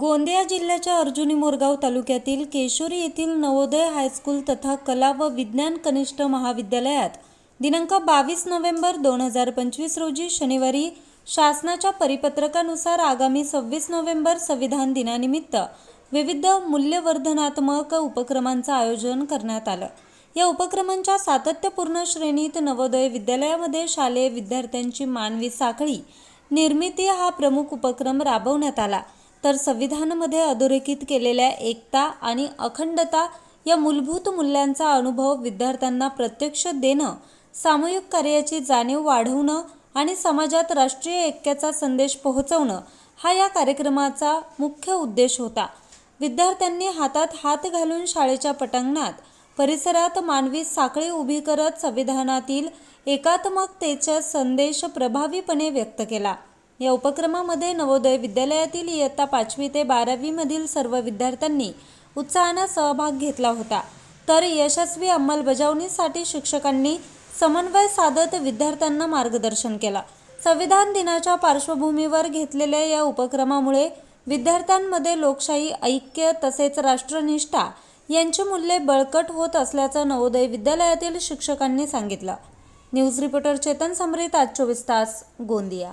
गोंदिया जिल्ह्याच्या अर्जुनी मोरगाव तालुक्यातील केशोरी येथील नवोदय हायस्कूल तथा कला व विज्ञान कनिष्ठ महाविद्यालयात दिनांक बावीस नोव्हेंबर दोन हजार पंचवीस रोजी शनिवारी शासनाच्या परिपत्रकानुसार आगामी सव्वीस नोव्हेंबर संविधान दिनानिमित्त विविध मूल्यवर्धनात्मक उपक्रमांचं आयोजन करण्यात आलं. या उपक्रमांच्या सातत्यपूर्ण श्रेणीत नवोदय विद्यालयामध्ये शालेय विद्यार्थ्यांची मानवी साखळी निर्मिती हा प्रमुख उपक्रम राबवण्यात आला. तर संविधानामध्ये अधोरेखित केलेल्या एकता आणि अखंडता या मूलभूत मूल्यांचा अनुभव विद्यार्थ्यांना प्रत्यक्ष देणं सामूहिक कार्याची जाणीव वाढवणं आणि समाजात राष्ट्रीय ऐक्याचा संदेश पोहोचवणं हा या कार्यक्रमाचा मुख्य उद्देश होता. विद्यार्थ्यांनी हातात हात घालून शाळेच्या पटांगणात परिसरात मानवी साखळी उभी करत संविधानातील एकात्मकतेचा संदेश प्रभावीपणे व्यक्त केला. या उपक्रमामध्ये नवोदय विद्यालयातील इयत्ता पाचवी ते बारावीमधील सर्व विद्यार्थ्यांनी उत्साहानं सहभाग घेतला होता. तर यशस्वी अंमलबजावणीसाठी शिक्षकांनी समन्वय साधत विद्यार्थ्यांना मार्गदर्शन केला. संविधान दिनाच्या पार्श्वभूमीवर घेतलेल्या या उपक्रमामुळे विद्यार्थ्यांमध्ये लोकशाही ऐक्य तसेच राष्ट्रनिष्ठा यांची मूल्ये बळकट होत असल्याचं नवोदय विद्यालयातील शिक्षकांनी सांगितलं. न्यूज रिपोर्टर चेतन समरीत आज चोवीस तास गोंदिया.